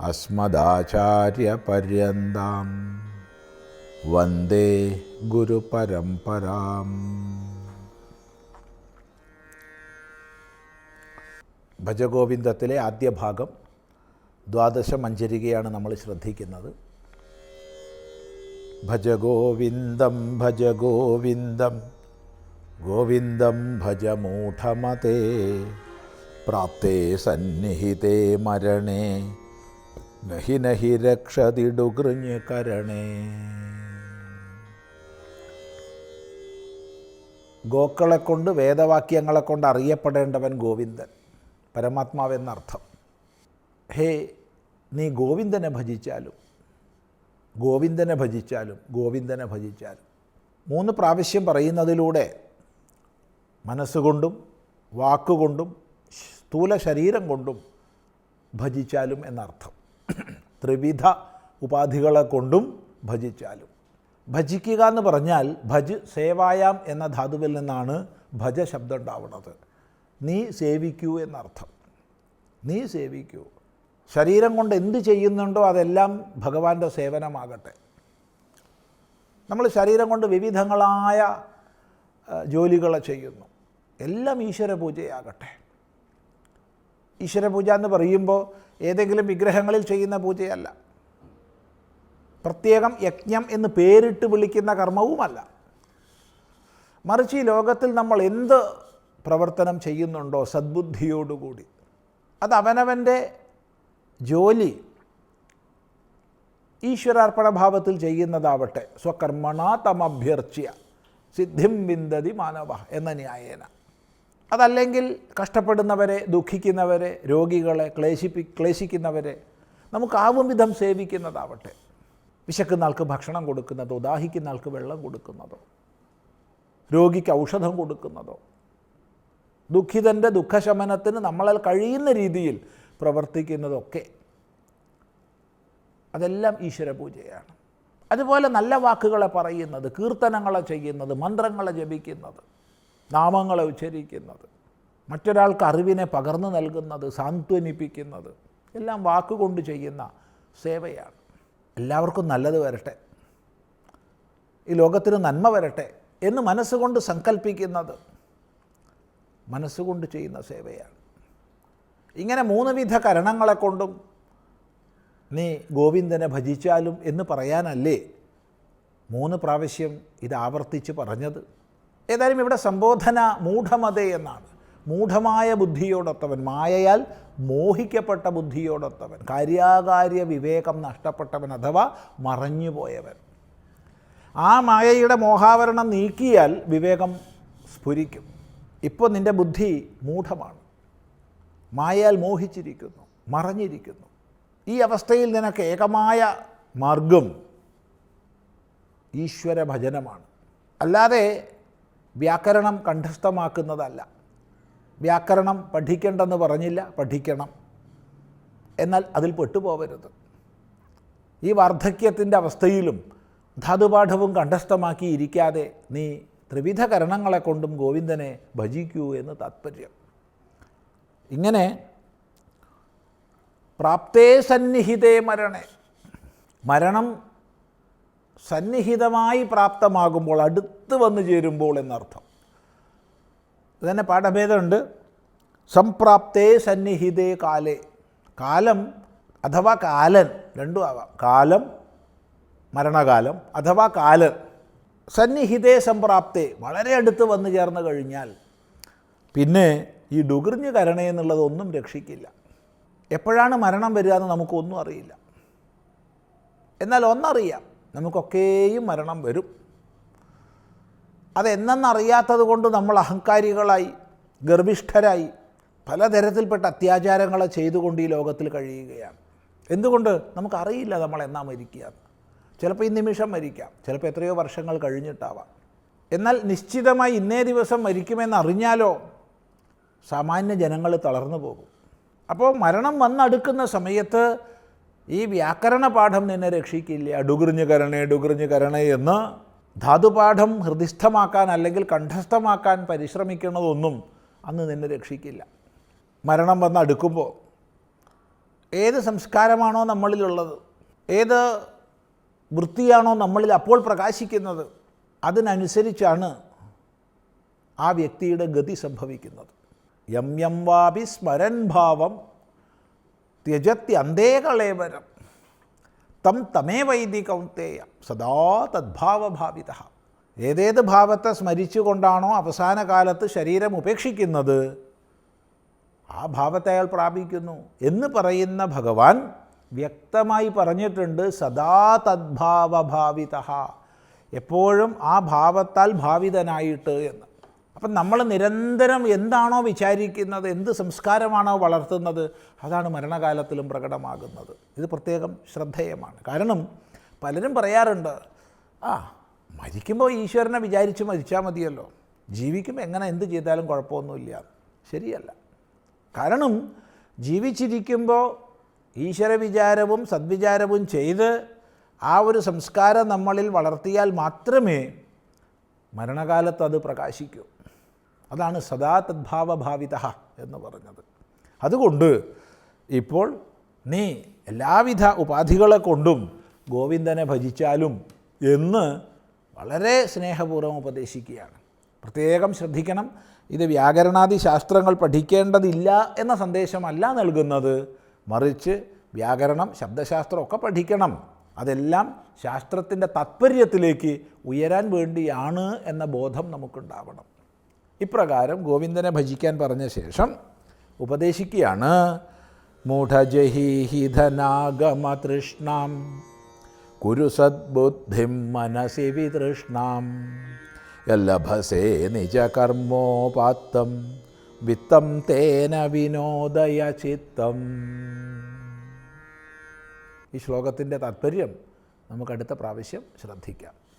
അസ്മദാചാര്യപര്യന്താം. വന്ദേ ഗുരുപരംപരാം ഭജഗോവിന്ദത്തിലെ ആദ്യ ഭാഗം ദ്വാദശ മഞ്ചരികയാണ് നമ്മൾ ശ്രദ്ധിക്കുന്നത്. ഭജഗോവിന്ദം ഭജഗോവിന്ദം ഗോവിന്ദം ഭജമൂഢമതേ പ്രാപ്തേ സന്നിഹിതേ മരണേ നഹി നഹി രക്ഷതിടുകൃഞ്ഞ് കരണേ. ഗോക്കളെ കൊണ്ട് വേദവാക്യങ്ങളെ കൊണ്ട് അറിയപ്പെടേണ്ടവൻ ഗോവിന്ദൻ പരമാത്മാവെന്നർത്ഥം. ഹേ നീ ഗോവിന്ദനെ ഭജിച്ചാലും ഗോവിന്ദനെ ഭജിച്ചാലും ഗോവിന്ദനെ ഭജിച്ചാലും. മൂന്ന് പ്രാവശ്യം പറയുന്നതിലൂടെ മനസ്സുകൊണ്ടും വാക്കുകൊണ്ടും സ്ഥൂല ശരീരം കൊണ്ടും ഭജിച്ചാലും എന്നർത്ഥം. ത്രിവിധ ഉപാധികളെ കൊണ്ടും ഭജിച്ചാലും. ഭജിക്കുക എന്ന് പറഞ്ഞാൽ ഭജ് സേവായാം എന്ന ധാതുവിൽ നിന്നാണ് ഭജ ശബ്ദം ഉണ്ടാവുന്നത്. നീ സേവിക്കൂ എന്നർത്ഥം. നീ സേവിക്കൂ. ശരീരം കൊണ്ട് എന്ത് ചെയ്യുന്നുണ്ടോ അതെല്ലാം ഭഗവാന്റെ സേവനമാകട്ടെ. നമ്മൾ ശരീരം കൊണ്ട് വിവിധങ്ങളായ ജോലികളെ ചെയ്യുന്നു. എല്ലാം ഈശ്വര പൂജയാകട്ടെ ഈശ്വര പൂജ എന്ന് പറയുമ്പോൾ ഏതെങ്കിലും വിഗ്രഹങ്ങളിൽ ചെയ്യുന്ന പൂജയല്ല. പ്രത്യേകം യജ്ഞം എന്ന് പേരിട്ട് വിളിക്കുന്ന കർമ്മവുമല്ല. മറിച്ച് ഈ ലോകത്തിൽ നമ്മൾ എന്ത് പ്രവർത്തനം ചെയ്യുന്നുണ്ടോ സദ്ബുദ്ധിയോടുകൂടി? അത് അവനവന്റെ ജോലി ഈശ്വരാർപ്പണ ഭാവത്തിൽ ചെയ്യുന്നതാവട്ടെ. സ്വകർമ്മണ തമഭ്യർച്ച്യ. സിദ്ധിം വിന്ദതി മാനവ എന്ന ന്യായേന. അതല്ലെങ്കിൽ കഷ്ടപ്പെടുന്നവരെ ദുഃഖിക്കുന്നവരെ രോഗികളെ ക്ലേശിപ്പി ക്ലേശിക്കുന്നവരെ നമുക്കാവും വിധം സേവിക്കുന്നതാവട്ടെ. വിശക്കുന്ന ആൾക്ക് ഭക്ഷണം കൊടുക്കുന്നതോ ദാഹിക്കുന്ന ആൾക്ക് വെള്ളം കൊടുക്കുന്നതോ രോഗിക്ക് ഔഷധം കൊടുക്കുന്നതോ ദുഃഖിതന്റെ ദുഃഖശമനത്തിന് നമ്മളാൽ കഴിയുന്ന രീതിയിൽ പ്രവർത്തിക്കുന്നതൊക്കെ അതെല്ലാം ഈശ്വരപൂജയാണ്. അതുപോലെ നല്ല വാക്കുകളെ പറയുന്നത് കീർത്തനങ്ങളെ ചെയ്യുന്നത് മന്ത്രങ്ങളെ ജപിക്കുന്നത് നാമങ്ങളെ ഉച്ചരിക്കുന്നത് മറ്റൊരാൾക്ക് അറിവിനെ പകർന്നു നൽകുന്നത് സാന്ത്വനിപ്പിക്കുന്നത് എല്ലാം വാക്കുകൊണ്ട് ചെയ്യുന്ന സേവയാണ്. എല്ലാവർക്കും നല്ലത് വരട്ടെ. ഈ ലോകത്തിന് നന്മ വരട്ടെ എന്ന് മനസ്സുകൊണ്ട് സങ്കല്പിക്കുന്നത് മനസ്സുകൊണ്ട് ചെയ്യുന്ന സേവയാണ്. ഇങ്ങനെ മൂന്ന് വിധ കരണങ്ങളെ കൊണ്ടും നീ ഗോവിന്ദനെ ഭജിച്ചാലും എന്ന് പറയാനല്ലേ മൂന്ന് പ്രാവശ്യം ഇത് ആവർത്തിച്ച് പറഞ്ഞത്? ഏതായാലും ഇവിടെ സംബോധന മൂഢമതേ എന്നാണ്. മൂഢമായ ബുദ്ധിയോടൊത്തവൻ മായയാൽ മോഹിക്കപ്പെട്ട ബുദ്ധിയോടൊത്തവൻ കാര്യാകാര്യ വിവേകം നഷ്ടപ്പെട്ടവൻ അഥവാ മറഞ്ഞുപോയവൻ. ആ മായയുടെ മോഹാവരണം നീക്കിയാൽ വിവേകം സ്ഫുരിക്കും. ഇപ്പോൾ നിന്റെ ബുദ്ധി മൂഢമാണ്. മായയാൽ മോഹിച്ചിരിക്കുന്നു മറഞ്ഞിരിക്കുന്നു. ഈ അവസ്ഥയിൽ നിനക്ക് ഏകമായ മാർഗം ഈശ്വര ഭജനമാണ് അല്ലാതെ വ്യാകരണം കണ്ഠസ്ഥമാക്കുന്നതല്ല. വ്യാകരണം പഠിക്കേണ്ടെന്ന് പറഞ്ഞില്ല പഠിക്കണം. എന്നാൽ അതിൽ പെട്ടുപോകരുത് ഈ വാർദ്ധക്യത്തിന്റെ അവസ്ഥയിലും ധാതുപാഠവും കണ്ഠസ്ഥമാക്കിയിരിക്കാതെ നീ ത്രിവിധ കരണങ്ങളെ കൊണ്ടും ഗോവിന്ദനെ ഭജിക്കൂ എന്ന് താത്പര്യം. ഇങ്ങനെ പ്രാപ്തേ സന്നിഹിതേ മരണേ. മരണം സന്നിഹിതമായി പ്രാപ്തമാകുമ്പോൾ അടുത്ത് വന്നു ചേരുമ്പോൾ എന്നർത്ഥം. ഇതന്നെ പാഠഭേദമുണ്ട്. സംപ്രാപ്തേ സന്നിഹിതേ കാലേ. കാലം അഥവാ കാലൻ രണ്ടും ആവാം. കാലം മരണകാലം അഥവാ കാലൻ. സന്നിഹിതേ സംപ്രാപ്തേ വളരെ അടുത്ത് വന്നു ചേർന്ന് കഴിഞ്ഞാൽ പിന്നെ ഈ ഡുകൃഞ്ഞ് കരണേ എന്നുള്ളതൊന്നും രക്ഷിക്കില്ല. എപ്പോഴാണ് മരണം വരിക എന്ന് നമുക്കൊന്നും അറിയില്ല. എന്നാൽ ഒന്നറിയാം. നമുക്കൊക്കെയും മരണം വരും. അതെന്നറിയാത്തത് കൊണ്ട് നമ്മൾ അഹങ്കാരികളായി ഗർഭിഷ്ഠരായി പലതരത്തിൽപ്പെട്ട അത്യാചാരങ്ങളെ ചെയ്തുകൊണ്ട് ഈ ലോകത്തിൽ കഴിയുകയാണ്. എന്തുകൊണ്ട്? നമുക്കറിയില്ല നമ്മൾ എന്നാ മരിക്കുക. ചിലപ്പോൾ ഈ നിമിഷം മരിക്കാം ചിലപ്പോൾ എത്രയോ വർഷങ്ങൾ കഴിഞ്ഞിട്ടാവാം. എന്നാൽ നിശ്ചിതമായി ഇന്നേ ദിവസം മരിക്കുമെന്ന് അറിഞ്ഞാലോ സാമാന്യ ജനങ്ങൾ തളർന്നു പോകും. അപ്പോൾ മരണം വന്നടുക്കുന്ന സമയത്ത് ഈ വ്യാകരണ പാഠം നിന്നെ രക്ഷിക്കില്ല. ഡുകുറിഞ്ഞ് കരണേ ഡുകുറിഞ്ഞ് കരണേ എന്ന് ധാതുപാഠം ഹൃദിസ്ഥമാക്കാൻ അല്ലെങ്കിൽ കണ്ഠസ്ഥമാക്കാൻ പരിശ്രമിക്കുന്നതൊന്നും അന്ന് നിന്നെ രക്ഷിക്കില്ല. മരണം വന്ന് അടുക്കുമ്പോൾ ഏത് സംസ്കാരമാണോ നമ്മളിലുള്ളത് ഏത് വൃത്തിയാണോ നമ്മളിൽ അപ്പോൾ പ്രകാശിക്കുന്നത് അതിനനുസരിച്ചാണ് ആ വ്യക്തിയുടെ ഗതി സംഭവിക്കുന്നത്. യം യം വാപി സ്മരൻ ഭാവം ത്യജത്യന്തേ കളേവരം തം തമേ വൈദി കൗന്തേയ സദാ തദ്ഭാവഭാവിത. ഏതേത് ഭാവത്തെ സ്മരിച്ചുകൊണ്ടാണോ അവസാന കാലത്ത് ശരീരം ഉപേക്ഷിക്കുന്നത്? ആ ഭാവത്തെ അയാൾ പ്രാപിക്കുന്നു. എന്ന് പറയുന്ന ഭഗവാൻ വ്യക്തമായി പറഞ്ഞിട്ടുണ്ട് സദാ തദ്ഭാവഭാവിത. എപ്പോഴും ആ ഭാവത്താൽ ഭാവിതനായിട്ട് എന്ന്. അപ്പം നമ്മൾ നിരന്തരം എന്താണോ വിചാരിക്കുന്നത് എന്ത് സംസ്കാരമാണോ വളർത്തുന്നത് അതാണ് മരണകാലത്തിലും പ്രകടമാകുന്നത്. ഇത് പ്രത്യേകം ശ്രദ്ധേയമാണ്. കാരണം പലരും പറയാറുണ്ട് ആ മരിക്കുമ്പോൾ ഈശ്വരനെ വിചാരിച്ച് മരിച്ചാൽ മതിയല്ലോ. ജീവിക്കുമ്പോൾ എങ്ങനെ എന്ത് ചെയ്താലും കുഴപ്പമൊന്നുമില്ല. ശരിയല്ല. കാരണം ജീവിച്ചിരിക്കുമ്പോൾ ഈശ്വര വിചാരവും സദ്വിചാരവും ചെയ്ത് ആ ഒരു സംസ്കാരം നമ്മളിൽ വളർത്തിയാൽ മാത്രമേ മരണകാലത്ത് അത് പ്രകാശിക്കൂ. അതാണ് സദാ തദ്ഭാവഭാവിത എന്ന് പറഞ്ഞത്. അതുകൊണ്ട് ഇപ്പോൾ നീ എല്ലാവിധ ഉപാധികളെ കൊണ്ടും ഗോവിന്ദനെ ഭജിച്ചാലും എന്ന് വളരെ സ്നേഹപൂർവം ഉപദേശിക്കുകയാണ്. പ്രത്യേകം ശ്രദ്ധിക്കണം ഇത് വ്യാകരണാദി ശാസ്ത്രങ്ങൾ പഠിക്കേണ്ടതില്ല എന്ന സന്ദേശമല്ല നൽകുന്നത്. മറിച്ച് വ്യാകരണം ശബ്ദശാസ്ത്രമൊക്കെ പഠിക്കണം. അതെല്ലാം ശാസ്ത്രത്തിന്റെ താത്പര്യത്തിലേക്ക് ഉയരാൻ വേണ്ടിയാണ് എന്ന ബോധം നമുക്കുണ്ടാവണം. ഇപ്രകാരം ഗോവിന്ദനെ ഭജിക്കാൻ പറഞ്ഞ ശേഷം ഉപദേശിക്കുകയാണ്. മൂഢജഹീഹിധനാഗമതൃഷ്ണാം കുരു സദ്ബുദ്ധിം മനസി വിതൃഷ്ണാം. ലഭസേ നിജകർമ്മോപാത്തം. വിത്തം തേന വിനോദയ ചിത്തം. ഈ ശ്ലോകത്തിന്റെ താത്പര്യം നമുക്ക് അടുത്ത പ്രാവശ്യം ശ്രദ്ധിക്കാം.